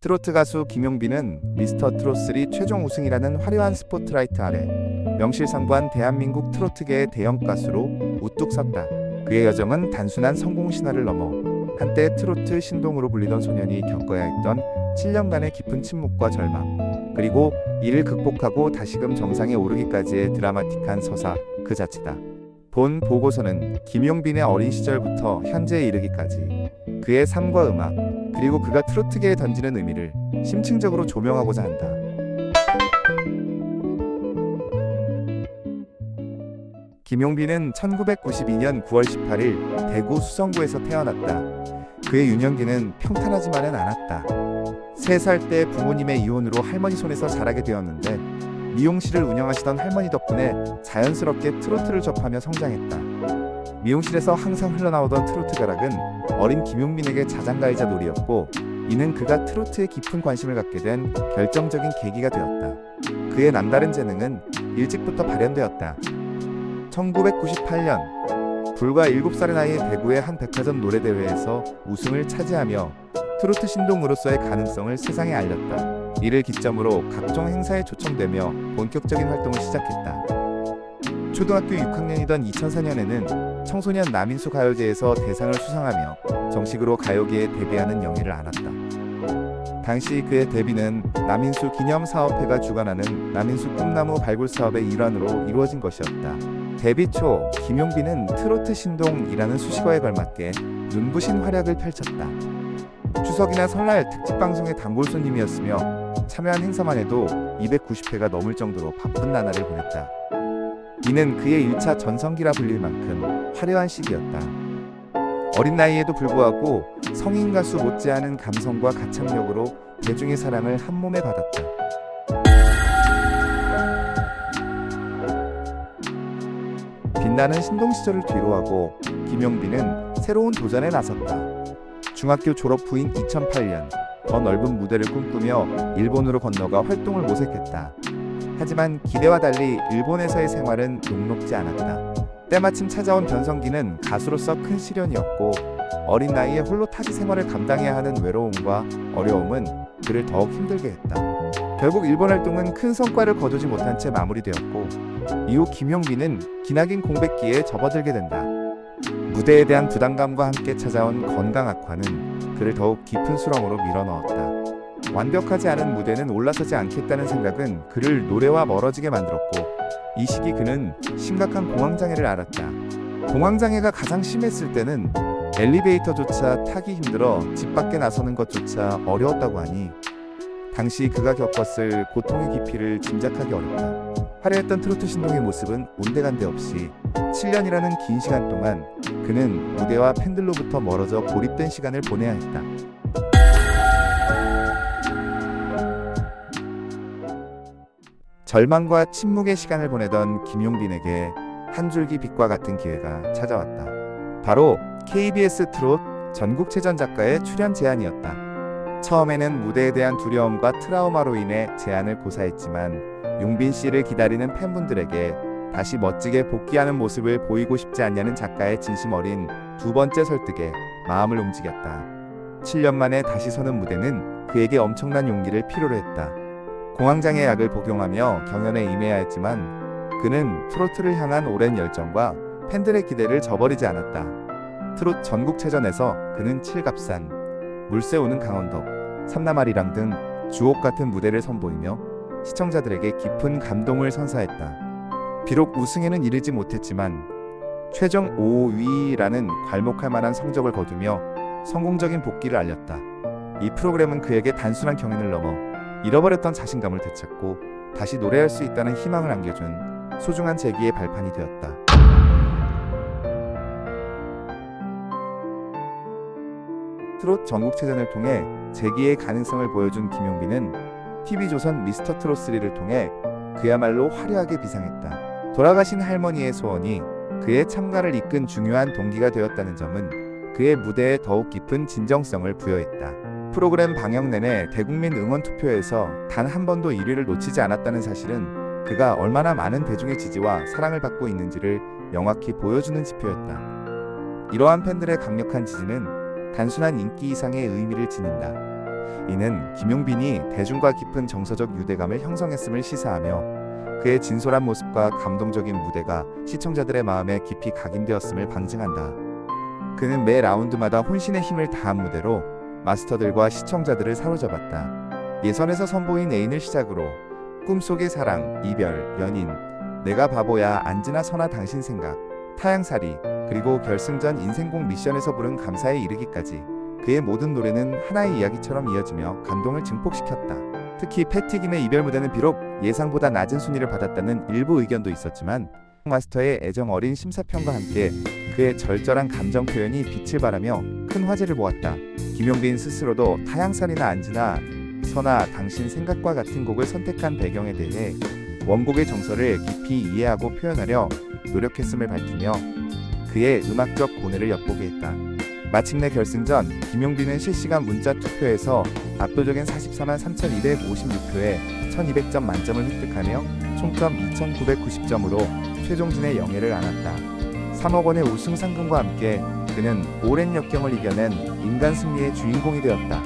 트로트 가수 김용빈은 미스터 트롯3 최종 우승이라는 화려한 스포트라이트 아래 명실상부한 대한민국 트로트계의 대형 가수로 우뚝 섰다. 그의 여정은 단순한 성공 신화를 넘어 한때 트로트 신동으로 불리던 소년이 겪어야 했던 7년간의 깊은 침묵과 절망, 그리고 이를 극복하고 다시금 정상에 오르기까지의 드라마틱한 서사 그 자체다. 본 보고서는 김용빈의 어린 시절부터 현재에 이르기까지 그의 삶과 음악, 그리고 그가 트로트계에 던지는 의미를 심층적으로 조명하고자 한다. 김용빈은 1992년 9월 18일 대구 수성구에서 태어났다. 그의 유년기는 평탄하지만은 않았다. 3살 때 부모님의 이혼으로 할머니 손에서 자라게 되었는데 미용실을 운영하시던 할머니 덕분에 자연스럽게 트로트를 접하며 성장했다. 미용실에서 항상 흘러나오던 트로트 가락은 어린 김용민에게 자장가이자 놀이였고 이는 그가 트로트에 깊은 관심을 갖게 된 결정적인 계기가 되었다. 그의 남다른 재능은 일찍부터 발현되었다. 1998년 불과 7살의 나이에 대구의 한 백화점 노래대회에서 우승을 차지하며 트로트 신동으로서의 가능성을 세상에 알렸다. 이를 기점으로 각종 행사에 초청되며 본격적인 활동을 시작했다. 초등학교 6학년이던 2004년에는 청소년 남인수 가요제에서 대상을 수상하며 정식으로 가요계에 데뷔하는 영예를 안았다. 당시 그의 데뷔는 남인수 기념사업회가 주관하는 남인수 꿈나무 발굴 사업의 일환으로 이루어진 것이었다. 데뷔 초 김용빈은 트로트 신동이라는 수식어에 걸맞게 눈부신 활약을 펼쳤다. 추석이나 설날 특집 방송의 단골 손님이었으며 참여한 행사만 해도 290회가 넘을 정도로 바쁜 나날을 보냈다. 이는 그의 1차 전성기라 불릴 만큼 화려한 시기였다. 어린 나이에도 불구하고 성인 가수 못지않은 감성과 가창력으로 대중의 사랑을 한 몸에 받았다. 빛나는 신동 시절을 뒤로하고 김용빈은 새로운 도전에 나섰다. 중학교 졸업 후인 2008년 더 넓은 무대를 꿈꾸며 일본으로 건너가 활동을 모색했다. 하지만 기대와 달리 일본에서의 생활은 녹록지 않았다. 때마침 찾아온 변성기는 가수로서 큰 시련이었고 어린 나이에 홀로 타지 생활을 감당해야 하는 외로움과 어려움은 그를 더욱 힘들게 했다. 결국 일본 활동은 큰 성과를 거두지 못한 채 마무리되었고 이후 김용빈은 기나긴 공백기에 접어들게 된다. 무대에 대한 부담감과 함께 찾아온 건강 악화는 그를 더욱 깊은 수렁으로 밀어넣었다. 완벽하지 않은 무대는 올라서지 않겠다는 생각은 그를 노래와 멀어지게 만들었고 이 시기 그는 심각한 공황장애를 앓았다. 공황장애가 가장 심했을 때는 엘리베이터조차 타기 힘들어 집 밖에 나서는 것조차 어려웠다고 하니 당시 그가 겪었을 고통의 깊이를 짐작하기 어렵다. 화려했던 트로트 신동의 모습은 온데간데 없이 7년이라는 긴 시간 동안 그는 무대와 팬들로부터 멀어져 고립된 시간을 보내야 했다. 절망과 침묵의 시간을 보내던 김용빈에게 한 줄기 빛과 같은 기회가 찾아왔다. 바로 KBS 트롯 전국체전 작가의 출연 제안이었다. 처음에는 무대에 대한 두려움과 트라우마로 인해 제안을 고사했지만 용빈 씨를 기다리는 팬분들에게 다시 멋지게 복귀하는 모습을 보이고 싶지 않냐는 작가의 진심 어린 두 번째 설득에 마음을 움직였다. 7년 만에 다시 서는 무대는 그에게 엄청난 용기를 필요로 했다. 공황장애 약을 복용하며 경연에 임해야 했지만 그는 트로트를 향한 오랜 열정과 팬들의 기대를 저버리지 않았다. 트롯 전국체전에서 그는 칠갑산, 물새우는 강원도, 삼남아리랑 등 주옥 같은 무대를 선보이며 시청자들에게 깊은 감동을 선사했다. 비록 우승에는 이르지 못했지만 최종 5위라는 괄목할 만한 성적을 거두며 성공적인 복귀를 알렸다. 이 프로그램은 그에게 단순한 경연을 넘어 잃어버렸던 자신감을 되찾고 다시 노래할 수 있다는 희망을 안겨준 소중한 재기의 발판이 되었다. 트롯 전국체전을 통해 재기의 가능성을 보여준 김용빈은 TV조선 미스터 트롯 3를 통해 그야말로 화려하게 비상했다. 돌아가신 할머니의 소원이 그의 참가를 이끈 중요한 동기가 되었다는 점은 그의 무대에 더욱 깊은 진정성을 부여했다. 프로그램 방영 내내 대국민 응원 투표에서 단 한 번도 1위를 놓치지 않았다는 사실은 그가 얼마나 많은 대중의 지지와 사랑을 받고 있는지를 명확히 보여주는 지표였다. 이러한 팬들의 강력한 지지는 단순한 인기 이상의 의미를 지닌다. 이는 김용빈이 대중과 깊은 정서적 유대감을 형성했음을 시사하며 그의 진솔한 모습과 감동적인 무대가 시청자들의 마음에 깊이 각인되었음을 방증한다. 그는 매 라운드마다 혼신의 힘을 다한 무대로 마스터들과 시청자들을 사로잡았다. 예선에서 선보인 애인을 시작으로 꿈속의 사랑, 이별, 연인, 내가 바보야, 안지나 선아 당신 생각, 타양살이, 그리고 결승전 인생곡 미션에서 부른 감사에 이르기까지 그의 모든 노래는 하나의 이야기처럼 이어지며 감동을 증폭시켰다. 특히 패티김의 이별 무대는 비록 예상보다 낮은 순위를 받았다는 일부 의견도 있었지만 마스터의 애정 어린 심사평과 함께 그의 절절한 감정 표현이 빛을 발하며 큰 화제를 모았다. 김용빈 스스로도 타양살이나 안지나 선아 당신 생각과 같은 곡을 선택한 배경에 대해 원곡의 정서를 깊이 이해하고 표현하려 노력했음을 밝히며 그의 음악적 고뇌를 엿보게 했다. 마침내 결승전 김용빈은 실시간 문자 투표에서 압도적인 44만 3,256표에 1,200점 만점을 획득하며 총점 2,990점으로 최종진의 영예를 안았다. 3억 원의 우승 상금과 함께 그는 오랜 역경을 이겨낸 인간 승리의 주인공이 되었다.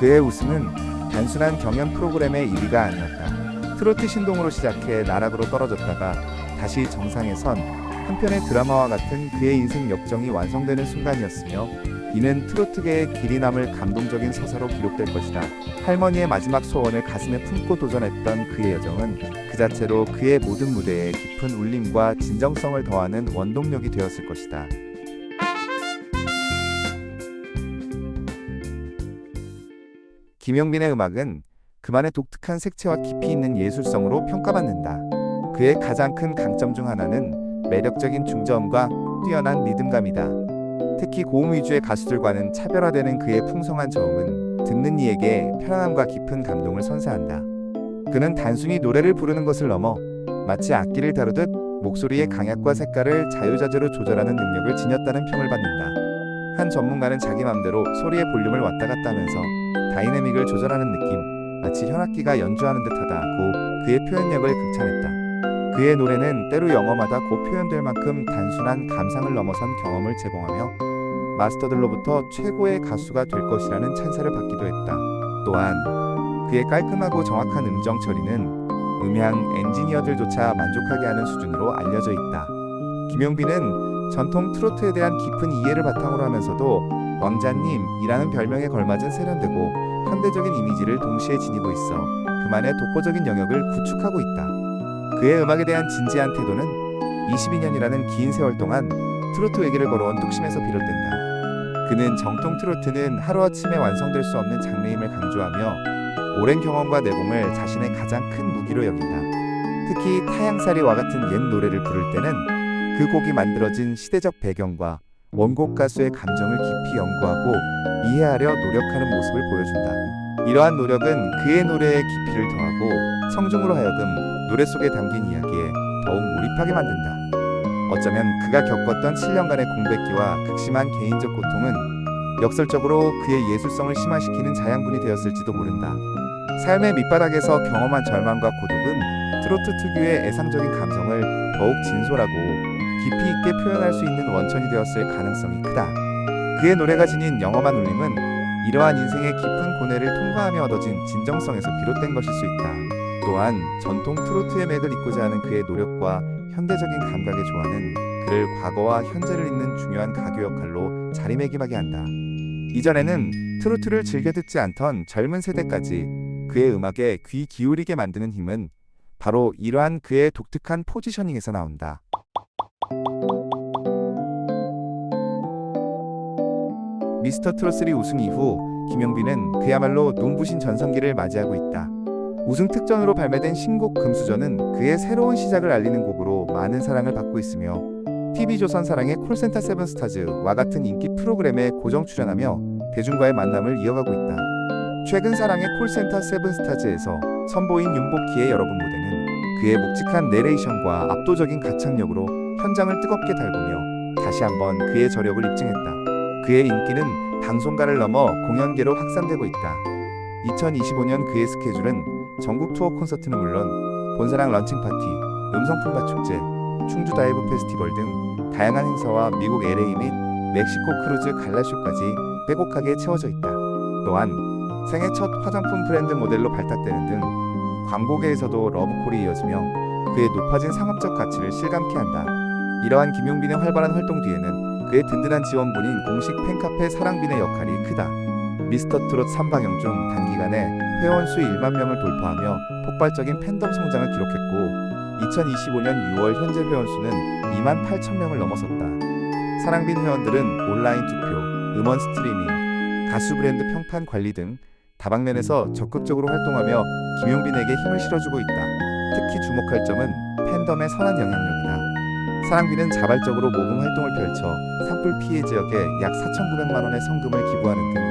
그의 우승은 단순한 경연 프로그램의 1위가 아니었다. 트로트 신동으로 시작해 나락으로 떨어졌다가 다시 정상에 선 한편의 드라마와 같은 그의 인생 역정이 완성되는 순간이었으며 이는 트로트계의 길이 남을 감동적인 서사로 기록될 것이다. 할머니의 마지막 소원을 가슴에 품고 도전했던 그의 여정은 그 자체로 그의 모든 무대에 깊은 울림과 진정성을 더하는 원동력이 되었을 것이다. 김용빈의 음악은 그만의 독특한 색채와 깊이 있는 예술성으로 평가받는다. 그의 가장 큰 강점 중 하나는 매력적인 중저음과 뛰어난 리듬감이다. 특히 고음 위주의 가수들과는 차별화되는 그의 풍성한 저음은 듣는 이에게 편안함과 깊은 감동을 선사한다. 그는 단순히 노래를 부르는 것을 넘어 마치 악기를 다루듯 목소리의 강약과 색깔을 자유자재로 조절하는 능력을 지녔다는 평을 받는다. 한 전문가는 자기 맘대로 소리의 볼륨을 왔다 갔다 하면서 다이내믹을 조절하는 느낌, 마치 현악기가 연주하는 듯하다고 그의 표현력을 극찬했다. 그의 노래는 때로 영어마다 곧 표현될 만큼 단순한 감상을 넘어선 경험을 제공하며 마스터들로부터 최고의 가수가 될 것이라는 찬사를 받기도 했다. 또한 그의 깔끔하고 정확한 음정 처리는 음향 엔지니어들조차 만족하게 하는 수준으로 알려져 있다. 김용빈은 전통 트로트에 대한 깊은 이해를 바탕으로 하면서도 왕자님이라는 별명에 걸맞은 세련되고 현대적인 이미지를 동시에 지니고 있어 그만의 독보적인 영역을 구축하고 있다. 그의 음악에 대한 진지한 태도는 22년이라는 긴 세월 동안 트로트 외기를 걸어온 뚝심에서 비롯된다. 그는 정통 트로트는 하루아침에 완성될 수 없는 장르임을 강조하며 오랜 경험과 내공을 자신의 가장 큰 무기로 여긴다. 특히 타양살이와 같은 옛 노래를 부를 때는 그 곡이 만들어진 시대적 배경과 원곡 가수의 감정을 깊이 연구하고 이해하려 노력하는 모습을 보여준다. 이러한 노력은 그의 노래의 깊이를 더하고 성중으로 하여금 노래 속에 담긴 이야기에 더욱 몰입하게 만든다. 어쩌면 그가 겪었던 7년간의 공백기와 극심한 개인적 고통은 역설적으로 그의 예술성을 심화시키는 자양분이 되었을지도 모른다. 삶의 밑바닥에서 경험한 절망과 고독은 트로트 특유의 애상적인 감성을 더욱 진솔하고 깊이 있게 표현할 수 있는 원천이 되었을 가능성이 크다. 그의 노래가 지닌 영험한 울림은 이러한 인생의 깊은 고뇌를 통과하며 얻어진 진정성에서 비롯된 것일 수 있다. 또한 전통 트로트의 맥을 잇고자 하는 그의 노력과 현대적인 감각의 조화는 그를 과거와 현재를 잇는 중요한 가교 역할로 자리매김하게 한다. 이전에는 트로트를 즐겨 듣지 않던 젊은 세대까지 그의 음악에 귀 기울이게 만드는 힘은 바로 이러한 그의 독특한 포지셔닝에서 나온다. 미스터 트롯3 우승 이후 김영빈은 그야말로 눈부신 전성기를 맞이하고 있다. 우승 특전으로 발매된 신곡 금수저는 그의 새로운 시작을 알리는 곡으로 많은 사랑을 받고 있으며 TV조선 사랑의 콜센터 세븐스타즈와 같은 인기 프로그램에 고정 출연하며 대중과의 만남을 이어가고 있다. 최근 사랑의 콜센터 세븐스타즈에서 선보인 윤복희의 여러분 무대는 그의 묵직한 내레이션과 압도적인 가창력으로 현장을 뜨겁게 달구며 다시 한번 그의 저력을 입증했다. 그의 인기는 방송가를 넘어 공연계로 확산되고 있다. 2025년 그의 스케줄은 전국 투어 콘서트는 물론 본사랑 런칭 파티, 음성품바 축제, 충주 다이브 페스티벌 등 다양한 행사와 미국 LA 및 멕시코 크루즈 갈라쇼까지 빼곡하게 채워져 있다. 또한 생애 첫 화장품 브랜드 모델로 발탁되는 등 광고계에서도 러브콜이 이어지며 그의 높아진 상업적 가치를 실감케 한다. 이러한 김용빈의 활발한 활동 뒤에는 그의 든든한 지원군인 공식 팬카페 사랑빈의 역할이 크다. 미스터 트롯 3방영 중 단기간에 회원 수 1만 명을 돌파하며 폭발적인 팬덤 성장을 기록했고 2025년 6월 현재 회원 수는 2만 8천 명을 넘어섰다. 사랑빈 회원들은 온라인 투표, 음원 스트리밍, 가수 브랜드 평판 관리 등 다방면에서 적극적으로 활동하며 김용빈에게 힘을 실어주고 있다. 특히 주목할 점은 팬덤의 선한 영향력이다. 사랑빈은 자발적으로 모금 활동을 펼쳐 산불 피해 지역에 약 4,900만 원의 성금을 기부하는 등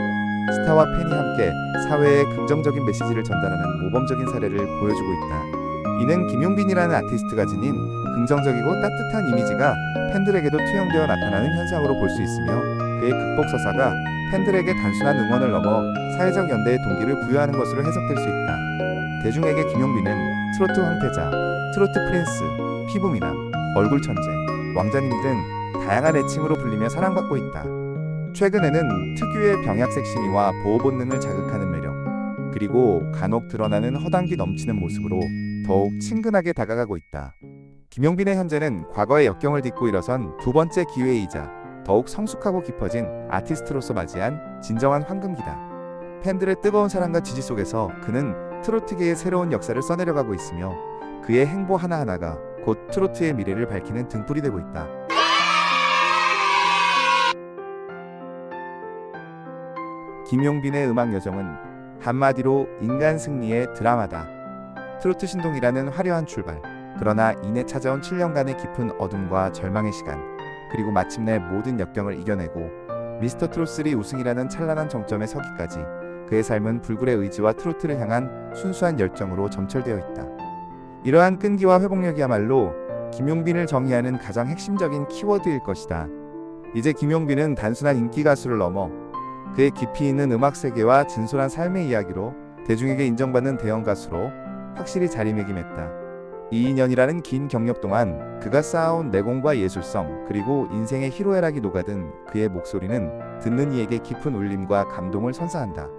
스타와 팬이 함께 사회에 긍정적인 메시지를 전달하는 모범적인 사례를 보여주고 있다. 이는 김용빈이라는 아티스트가 지닌 긍정적이고 따뜻한 이미지가 팬들에게도 투영되어 나타나는 현상으로 볼 수 있으며 그의 극복 서사가 팬들에게 단순한 응원을 넘어 사회적 연대의 동기를 부여하는 것으로 해석될 수 있다. 대중에게 김용빈은 트로트 황태자, 트로트 프린스, 피부미남, 얼굴 천재, 왕자님 등 다양한 애칭으로 불리며 사랑받고 있다. 최근에는 특유의 병약 섹시미와 보호 본능을 자극하는 매력, 그리고 간혹 드러나는 허당기 넘치는 모습으로 더욱 친근하게 다가가고 있다. 김용빈의 현재는 과거의 역경을 딛고 일어선 두 번째 기회이자 더욱 성숙하고 깊어진 아티스트로서 맞이한 진정한 황금기다. 팬들의 뜨거운 사랑과 지지 속에서 그는 트로트계의 새로운 역사를 써내려가고 있으며 그의 행보 하나하나가 곧 트로트의 미래를 밝히는 등불이 되고 있다. 김용빈의 음악 여정은 한마디로 인간 승리의 드라마다. 트로트 신동이라는 화려한 출발. 그러나 이내 찾아온 7년간의 깊은 어둠과 절망의 시간. 그리고 마침내 모든 역경을 이겨내고 미스터 트롯3 우승이라는 찬란한 정점에 서기까지 그의 삶은 불굴의 의지와 트로트를 향한 순수한 열정으로 점철되어 있다. 이러한 끈기와 회복력이야말로 김용빈을 정의하는 가장 핵심적인 키워드일 것이다. 이제 김용빈은 단순한 인기 가수를 넘어 그의 깊이 있는 음악 세계와 진솔한 삶의 이야기로 대중에게 인정받는 대형 가수로 확실히 자리매김했다. 이 2년이라는 긴 경력 동안 그가 쌓아온 내공과 예술성 그리고 인생의 희로애락이 녹아든 그의 목소리는 듣는 이에게 깊은 울림과 감동을 선사한다.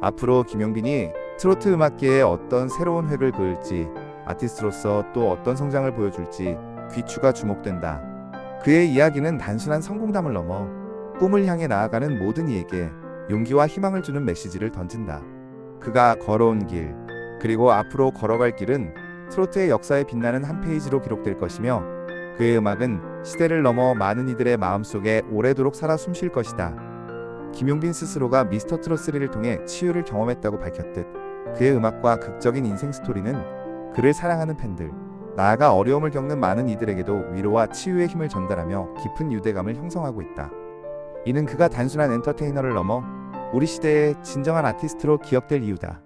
앞으로 김용빈이 트로트 음악계에 어떤 새로운 획을 그을지 아티스트로서 또 어떤 성장을 보여줄지 귀추가 주목된다. 그의 이야기는 단순한 성공담을 넘어 꿈을 향해 나아가는 모든 이에게 용기와 희망을 주는 메시지를 던진다. 그가 걸어온 길, 그리고 앞으로 걸어갈 길은 트로트의 역사에 빛나는 한 페이지로 기록될 것이며 그의 음악은 시대를 넘어 많은 이들의 마음속에 오래도록 살아 숨쉴 것이다. 김용빈 스스로가 미스터 트롯 3를 통해 치유를 경험했다고 밝혔듯 그의 음악과 극적인 인생 스토리는 그를 사랑하는 팬들, 나아가 어려움을 겪는 많은 이들에게도 위로와 치유의 힘을 전달하며 깊은 유대감을 형성하고 있다. 이는 그가 단순한 엔터테이너를 넘어 우리 시대의 진정한 아티스트로 기억될 이유다.